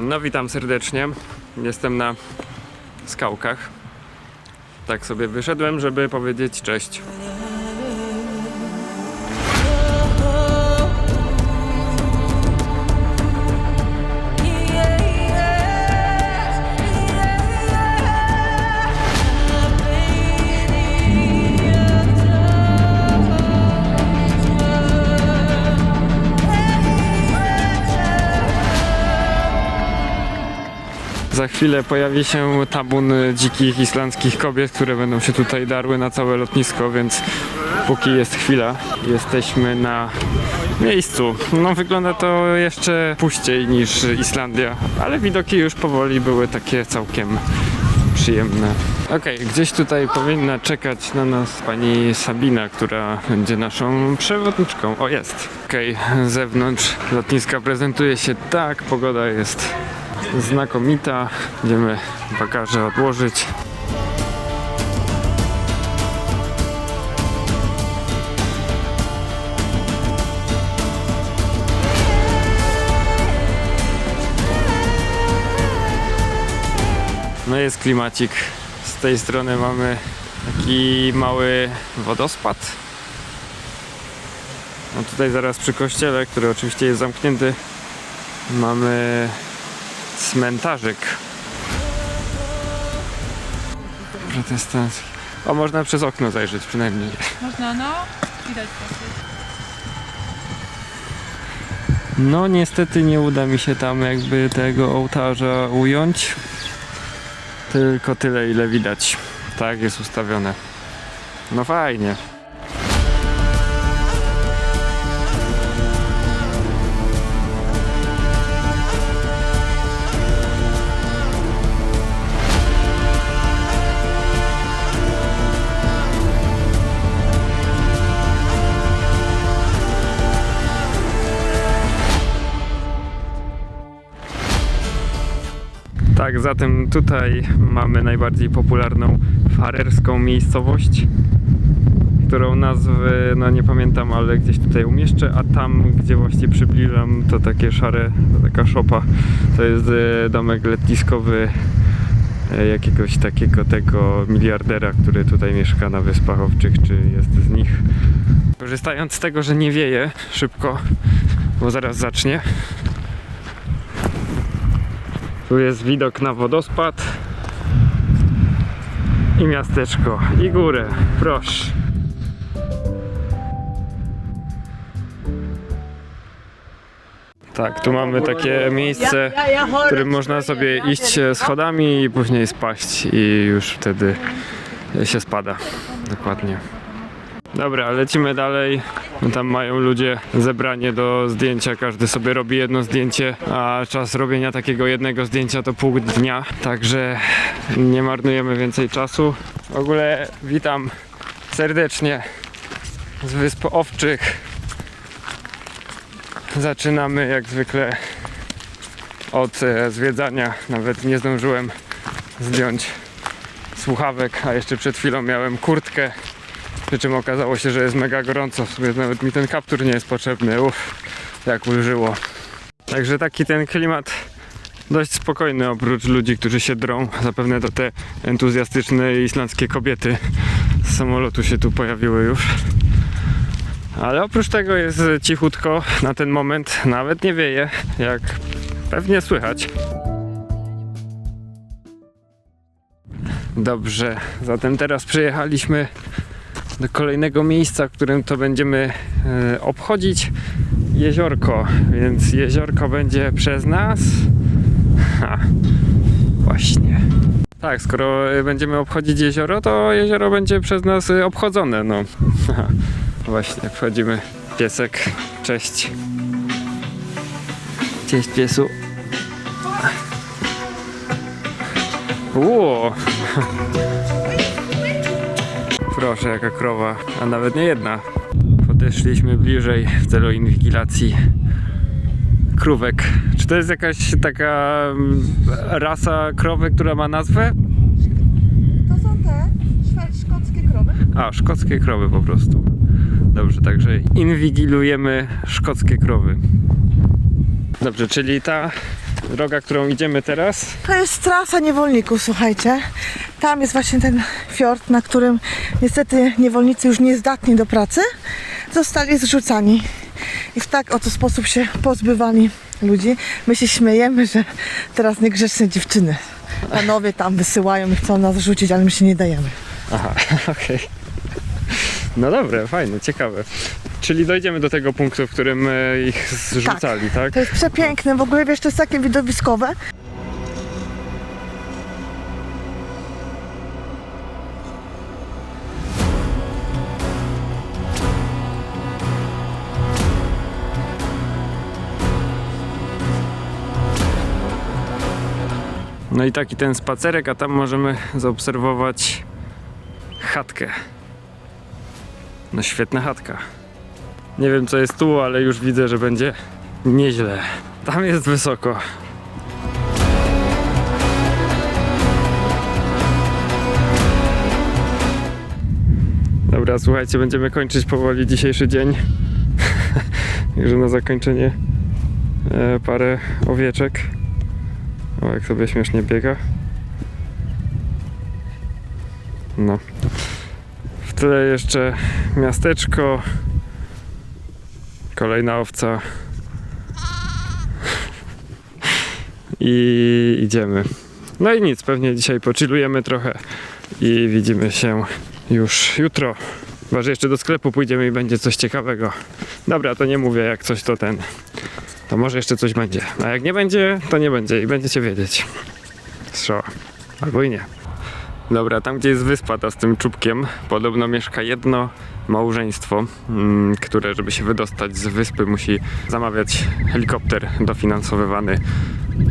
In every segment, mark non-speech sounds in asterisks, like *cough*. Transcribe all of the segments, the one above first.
No witam serdecznie. Jestem na skałkach. Tak sobie wyszedłem, żeby powiedzieć cześć. Za chwilę pojawi się tabun dzikich islandzkich kobiet, które będą się tutaj darły na całe lotnisko, więc póki jest chwila, jesteśmy na miejscu. No wygląda to jeszcze puściej niż Islandia, ale widoki już powoli były takie całkiem przyjemne. Okej, gdzieś tutaj powinna czekać na nas pani Sabina, która będzie naszą przewodniczką. O, jest. Okej, z zewnątrz lotniska prezentuje się tak, pogoda jest znakomita. Będziemy bagaże odłożyć. No jest klimacik. Z tej strony mamy taki mały wodospad. No tutaj zaraz przy kościele, który oczywiście jest zamknięty, mamy cmentarzyk protestancki. O, można przez okno zajrzeć przynajmniej. Można, no. Widać. No niestety nie uda mi się tam jakby tego ołtarza ująć. Tylko tyle ile widać. Tak jest ustawione. No fajnie. Zatem tutaj mamy najbardziej popularną farerską miejscowość, którą nazwy, no nie pamiętam, ale gdzieś tutaj umieszczę, a tam, gdzie właśnie przybliżam, to takie szare, to taka szopa, to jest e, domek letniskowy e, jakiegoś takiego tego miliardera, który tutaj mieszka na Wyspach Owczych, czy jest z nich. Korzystając z tego, że nie wieje szybko, bo zaraz zacznie, tu jest widok na wodospad i miasteczko i górę. Proszę. Tak, tu mamy takie miejsce, w którym można sobie iść schodami i później spaść i już wtedy się spada. Dokładnie. Dobra, lecimy dalej. Tam mają ludzie zebranie do zdjęcia, każdy sobie robi jedno zdjęcie, a czas robienia takiego jednego zdjęcia to pół dnia, także nie marnujemy więcej czasu. W ogóle witam serdecznie z Wysp Owczych. Zaczynamy jak zwykle od e, zwiedzania. Nawet nie zdążyłem zdjąć słuchawek, a jeszcze przed chwilą miałem kurtkę przy czym okazało się, że jest mega gorąco. W sumie nawet mi ten kaptur nie jest potrzebny. Uff, jak ulżyło. Także taki ten klimat dość spokojny oprócz ludzi, którzy się drą. Zapewne to te entuzjastyczne islandzkie kobiety z samolotu się tu pojawiły już. Ale oprócz tego jest cichutko na ten moment. Nawet nie wieje, jak pewnie słychać. Dobrze, zatem teraz przyjechaliśmy do kolejnego miejsca, w którym to będziemy e, obchodzić jeziorko, więc jeziorko będzie przez nas. Ha, właśnie. Tak, skoro e, będziemy obchodzić jezioro, to jezioro będzie przez nas e, obchodzone, no. Haha, Właśnie, wchodzimy. Piesek, cześć. Cześć piesu. Ło! *laughs* Proszę, jaka krowa, a nawet nie jedna. Podeszliśmy bliżej w celu inwigilacji krówek. Czy to jest jakaś taka mm, rasa krowy, która ma nazwę? To są te szkockie krowy. A, szkockie krowy po prostu. Dobrze, także inwigilujemy szkockie krowy. Dobrze, czyli ta droga, którą idziemy teraz. To jest trasa niewolników, słuchajcie. Tam jest właśnie ten fiord, na którym niestety niewolnicy już niezdatni do pracy zostali zrzucani. I w tak oto sposób się pozbywali ludzi. My się śmiejemy, że teraz niegrzeczne dziewczyny. Panowie tam wysyłają i chcą nas rzucić, ale my się nie dajemy. Aha, *laughs* okej. No dobre, fajne, ciekawe. Czyli dojdziemy do tego punktu, w którym e, ich zrzucali, tak? To jest przepiękne, w ogóle wiesz, to jest takie widowiskowe. No i taki ten spacerek, a tam możemy zaobserwować chatkę. No świetna chatka. Nie wiem co jest tu, ale już widzę, że będzie nieźle. Tam jest wysoko. Dobra, słuchajcie, będziemy kończyć powoli dzisiejszy dzień. *laughs* Także na zakończenie e, parę owieczek. O, jak sobie śmiesznie biega. No. W tle jeszcze miasteczko. Kolejna owca. I idziemy. No i nic, pewnie dzisiaj pochillujemy trochę i widzimy się już jutro. Chyba, że jeszcze do sklepu pójdziemy i będzie coś ciekawego. Dobra, to nie mówię, jak coś to ten to może jeszcze coś będzie. A jak nie będzie, to nie będzie i będziecie wiedzieć. Strzała. Albo i nie. Dobra, tam gdzie jest wyspa ta z tym czubkiem, podobno mieszka jedno małżeństwo, mm, które żeby się wydostać z wyspy musi zamawiać helikopter dofinansowywany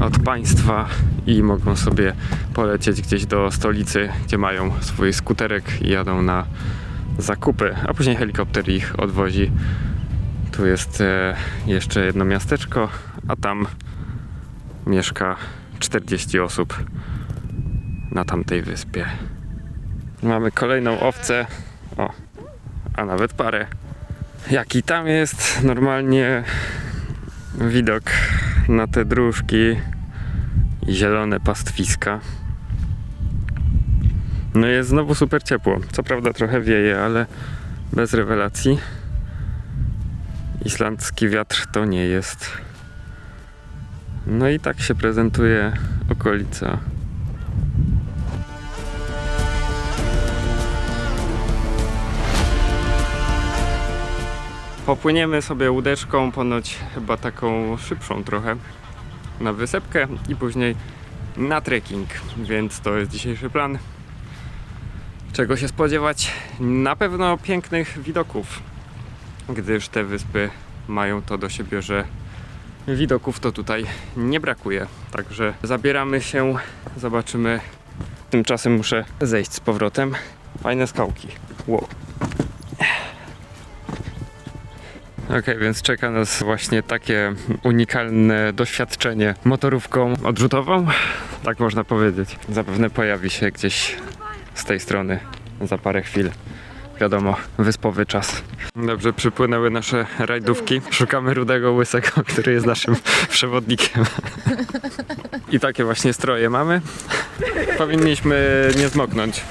od państwa i mogą sobie polecieć gdzieś do stolicy, gdzie mają swój skuterek i jadą na zakupy, a później helikopter ich odwozi tu jest e, jeszcze jedno miasteczko, a tam mieszka 40 osób na tamtej wyspie. Mamy kolejną owcę. O, a nawet parę. Jaki tam jest normalnie widok na te dróżki i zielone pastwiska. No jest znowu super ciepło. Co prawda trochę wieje, ale bez rewelacji. Islandzki wiatr to nie jest. No i tak się prezentuje okolica. Popłyniemy sobie łódeczką, ponoć chyba taką szybszą trochę, na wysepkę i później na trekking, więc to jest dzisiejszy plan. Czego się spodziewać? Na pewno pięknych widoków gdyż te wyspy mają to do siebie, że widoków to tutaj nie brakuje. Także zabieramy się, zobaczymy. Tymczasem muszę zejść z powrotem. Fajne skałki. Wow. Okej, więc czeka nas właśnie takie unikalne doświadczenie motorówką odrzutową, tak można powiedzieć. Zapewne pojawi się gdzieś z tej strony za parę chwil wiadomo, wyspowy czas. Dobrze, przypłynęły nasze rajdówki. Szukamy rudego łysego, który jest naszym *laughs* przewodnikiem. I takie właśnie stroje mamy. Powinniśmy nie zmoknąć.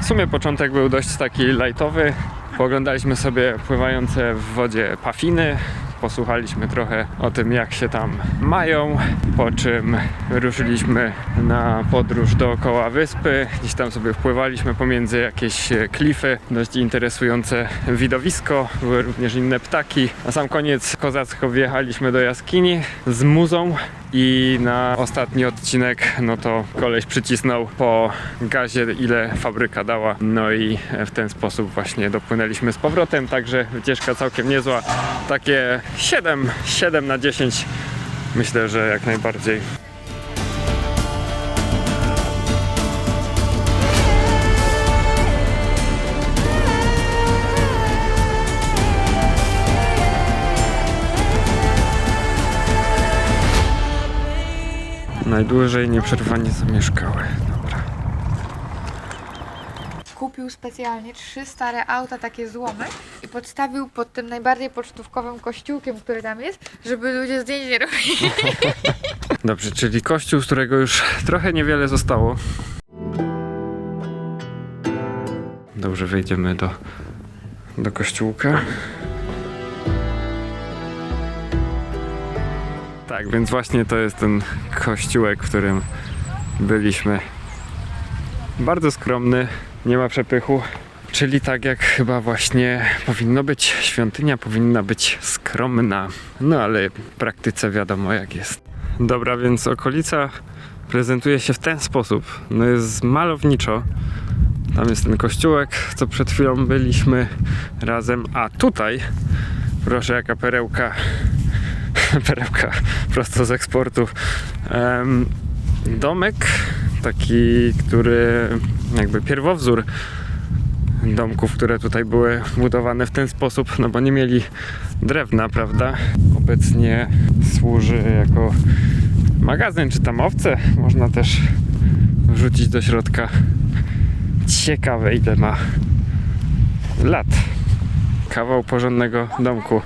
W sumie początek był dość taki lightowy. Pooglądaliśmy sobie pływające w wodzie pafiny, posłuchaliśmy trochę o tym, jak się tam mają, po czym ruszyliśmy na podróż dookoła wyspy. Gdzieś tam sobie wpływaliśmy pomiędzy jakieś klify, dość interesujące widowisko, były również inne ptaki. Na sam koniec kozacko wjechaliśmy do jaskini z muzą i na ostatni odcinek, no to koleś przycisnął po gazie, ile fabryka dała. No i w ten sposób właśnie dopłynęliśmy z powrotem, także wycieczka całkiem niezła. Takie 7, 7 na 10 myślę, że jak najbardziej. najdłużej nieprzerwanie zamieszkały. Dobra. Kupił specjalnie trzy stare auta, takie złomy i podstawił pod tym najbardziej pocztówkowym kościółkiem, który tam jest, żeby ludzie zdjęć nie robili. *laughs* Dobrze, czyli kościół, z którego już trochę niewiele zostało. Dobrze, wejdziemy do, do kościółka. Tak, więc właśnie to jest ten kościółek, w którym byliśmy. Bardzo skromny, nie ma przepychu. Czyli tak jak chyba właśnie powinno być, świątynia powinna być skromna. No ale w praktyce wiadomo jak jest. Dobra, więc okolica prezentuje się w ten sposób. No jest malowniczo. Tam jest ten kościółek, co przed chwilą byliśmy razem. A tutaj, proszę, jaka perełka. *laughs* perełka prosto z eksportu. Domek, taki, który jakby pierwowzór domków, które tutaj były budowane w ten sposób, no bo nie mieli drewna, prawda? Obecnie służy jako magazyn czy tam owce. Można też wrzucić do środka. Ciekawe ile ma lat. Kawał porządnego domku.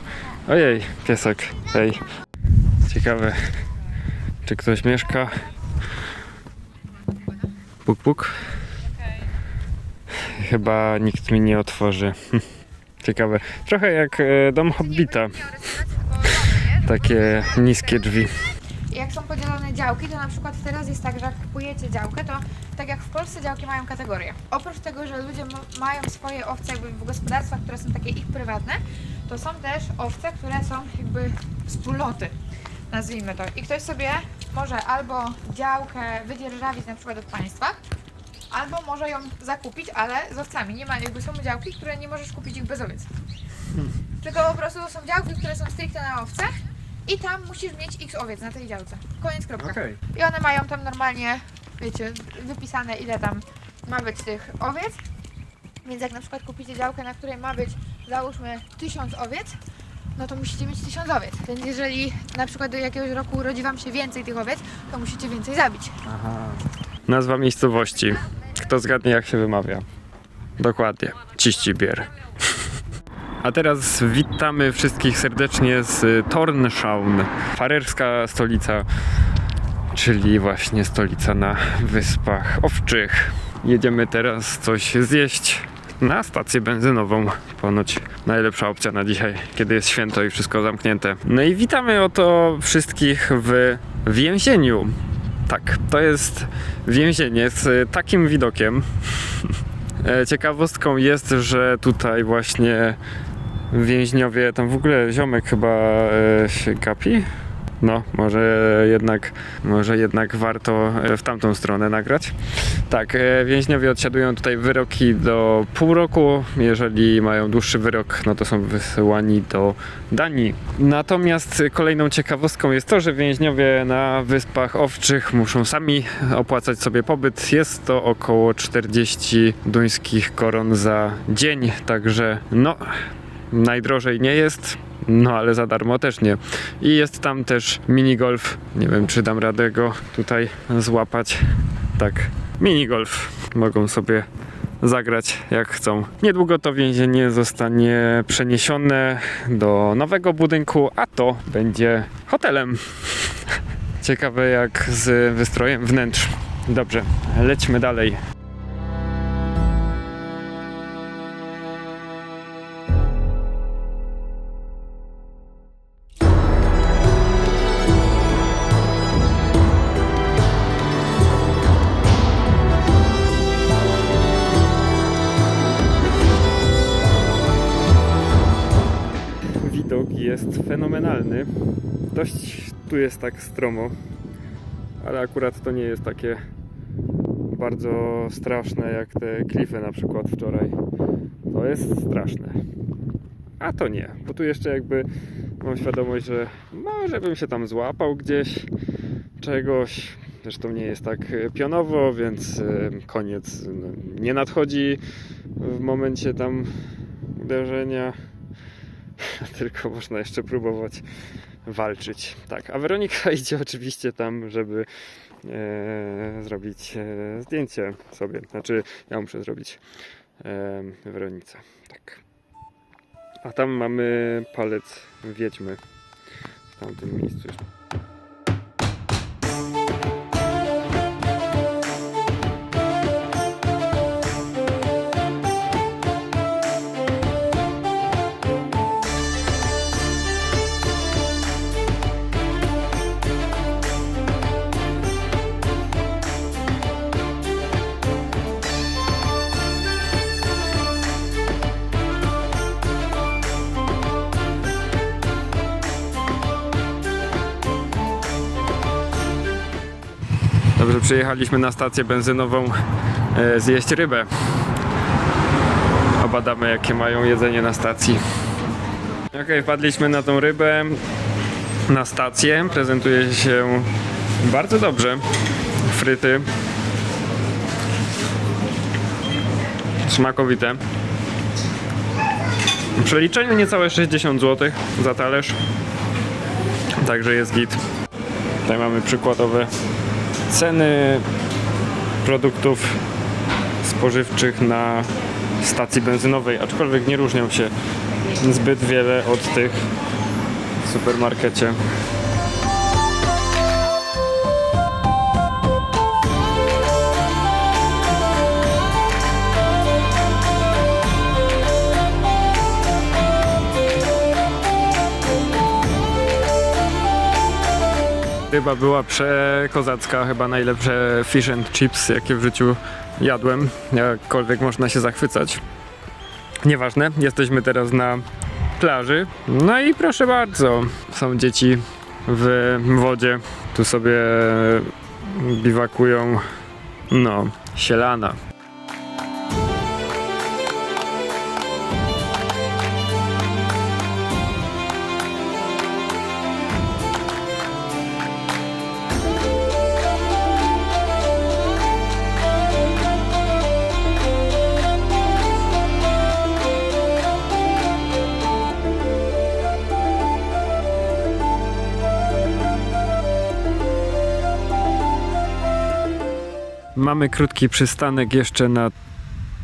Ojej, piesek. Hej. Ciekawe, czy ktoś mieszka. Puk, puk. Chyba nikt mi nie otworzy. *laughs* Ciekawe. Trochę jak e, dom Hobbita. Takie niskie drzwi. Jak są podzielone działki, to na przykład teraz jest tak, że jak kupujecie działkę, to tak jak w Polsce działki mają kategorie. Oprócz tego, że ludzie ma- mają swoje owce jakby w gospodarstwach, które są takie ich prywatne, to są też owce, które są jakby wspólnoty, nazwijmy to. I ktoś sobie może albo działkę wydzierżawić na przykład od państwa, albo może ją zakupić, ale z owcami. Nie ma, jakby są działki, które nie możesz kupić ich bez owiec. Tylko po prostu to są działki, które są stricte na owce i tam musisz mieć x owiec na tej działce. Koniec, kropka. I one mają tam normalnie, wiecie, wypisane ile tam ma być tych owiec. Więc jak na przykład kupicie działkę, na której ma być załóżmy 1000 owiec, no to musicie mieć 1000 owiec. Więc jeżeli na przykład do jakiegoś roku urodzi Wam się więcej tych owiec, to musicie więcej zabić. Nazwa miejscowości. Kto zgadnie jak się wymawia? Dokładnie. Ciścibier. *laughs* A teraz witamy wszystkich serdecznie z Tornshaun, farerska stolica, czyli właśnie stolica na Wyspach Owczych. Jedziemy teraz coś zjeść na stację benzynową. Ponoć najlepsza opcja na dzisiaj, kiedy jest święto i wszystko zamknięte. No i witamy oto wszystkich w więzieniu. Tak, to jest więzienie z takim widokiem. E, Ciekawostką jest, że tutaj właśnie więźniowie, tam w ogóle ziomek chyba się gapi. No, może jednak, może jednak warto e, w tamtą stronę nagrać. Tak, e, więźniowie odsiadują tutaj wyroki do pół roku. Jeżeli mają dłuższy wyrok, no to są wysyłani do Danii. Natomiast kolejną ciekawostką jest to, że więźniowie na Wyspach Owczych muszą sami opłacać sobie pobyt. Jest to około 40 duńskich koron za dzień, także no, najdrożej nie jest. No ale za darmo też nie. I jest tam też minigolf. Nie wiem, czy dam radę go tutaj złapać. Tak, minigolf. Mogą sobie zagrać jak chcą. Niedługo to więzienie zostanie przeniesione do nowego budynku, a to będzie hotelem. *laughs* Ciekawe jak z wystrojem wnętrz. Dobrze, lećmy dalej. Fenomenalny. Dość tu jest tak stromo, ale akurat to nie jest takie bardzo straszne jak te klify na przykład wczoraj. To jest straszne. A to nie, bo tu jeszcze jakby mam świadomość, że może bym się tam złapał gdzieś czegoś. Zresztą nie jest tak pionowo, więc koniec no, nie nadchodzi w momencie tam uderzenia *laughs* tylko można jeszcze próbować walczyć. Tak, a Weronika *laughs* idzie oczywiście tam, żeby e, zrobić e, zdjęcie sobie. Znaczy, ja muszę zrobić Weronica. Tak. A tam mamy palec wiedźmy w tamtym miejscu. jeszcze. Przyjechaliśmy na stację benzynową e, zjeść rybę. Obadamy jakie mają jedzenie na stacji. Okej, wpadliśmy na tą rybę na stację. Prezentuje się bardzo dobrze. Fryty. Smakowite. W przeliczeniu niecałe 60 zł za talerz. Także jest git. Tutaj mamy przykładowe ceny produktów spożywczych na stacji benzynowej, aczkolwiek nie różnią się zbyt wiele od tych w supermarkecie. Ryba była przekozacka, chyba najlepsze fish and chips, jakie w życiu jadłem. Jakkolwiek można się zachwycać. Nieważne, jesteśmy teraz na plaży. No i proszę bardzo, są dzieci w wodzie. Tu sobie biwakują, no, sielana. Mamy krótki przystanek jeszcze na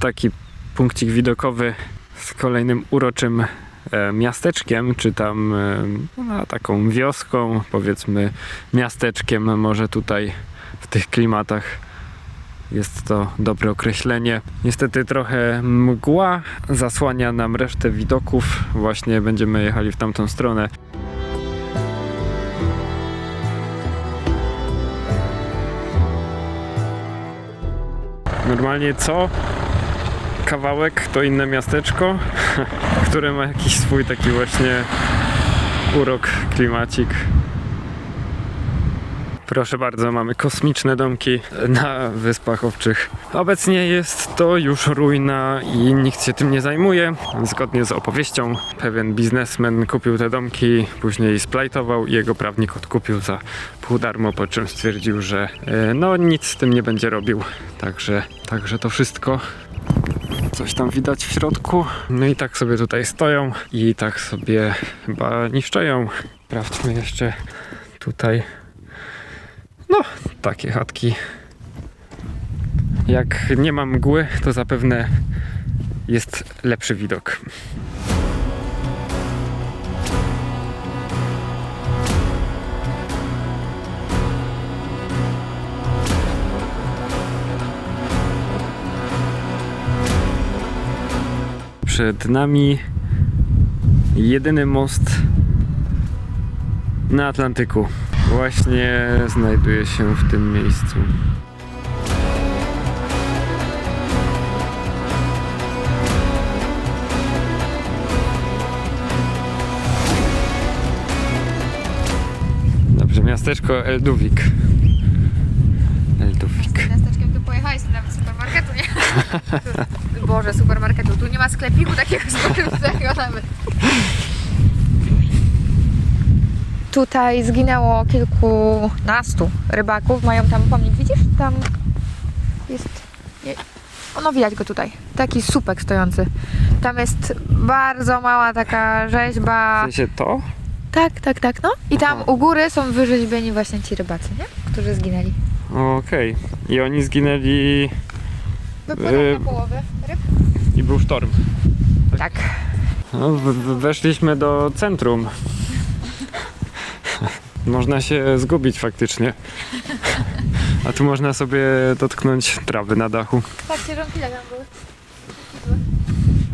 taki punkcik widokowy z kolejnym uroczym e, miasteczkiem, czy tam no, taką wioską, powiedzmy miasteczkiem, może tutaj w tych klimatach jest to dobre określenie. Niestety trochę mgła zasłania nam resztę widoków. Właśnie będziemy jechali w tamtą stronę. Normalnie co kawałek to inne miasteczko, *laughs* które ma jakiś swój taki właśnie urok, klimacik. Proszę bardzo, mamy kosmiczne domki na Wyspach Owczych. Obecnie jest to już ruina i nikt się tym nie zajmuje. Zgodnie z opowieścią, pewien biznesmen kupił te domki, później splajtował i jego prawnik odkupił za pół darmo, po czym stwierdził, że e, no nic z tym nie będzie robił. Także, także to wszystko. Coś tam widać w środku. No i tak sobie tutaj stoją i tak sobie chyba niszczeją. Sprawdźmy jeszcze tutaj. No, takie chatki. Jak nie ma mgły, to zapewne jest lepszy widok. Przed nami jedyny most na Atlantyku. Właśnie znajduje się w tym miejscu. Dobrze, miasteczko Elduvik. Elduvik. Miasteczkiem tu pojechaliśmy nawet supermarketu, nie? *laughs* Boże, supermarketu. Tu nie ma sklepiku takiego spożywczego *laughs* nawet. Tutaj zginęło kilkunastu rybaków. Mają tam pomnik, widzisz? Tam jest... Nie. O, No widać go tutaj. Taki słupek stojący. Tam jest bardzo mała taka W rzeźba. sensie to? Tak, tak, tak, no. I tam Aha. u góry są wyrzeźbieni właśnie ci rybacy, nie? Którzy zginęli. Okej. I oni zginęli Wypłynął na połowę ryb. i był sztorm. Tak. No, w- w- weszliśmy do centrum. Można się zgubić faktycznie. A tu można sobie dotknąć trawy na dachu. Patrzcie, żonkile tam były.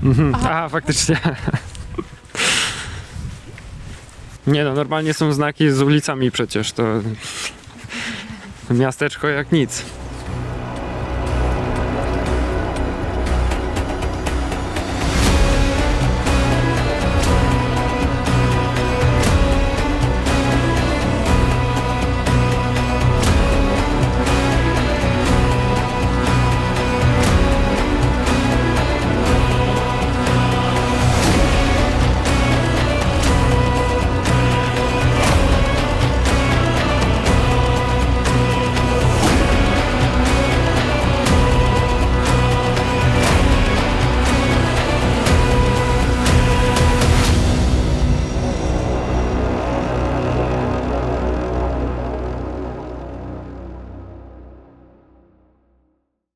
Mhm. Aha, faktycznie. Nie no, normalnie są znaki z ulicami przecież, to miasteczko jak nic.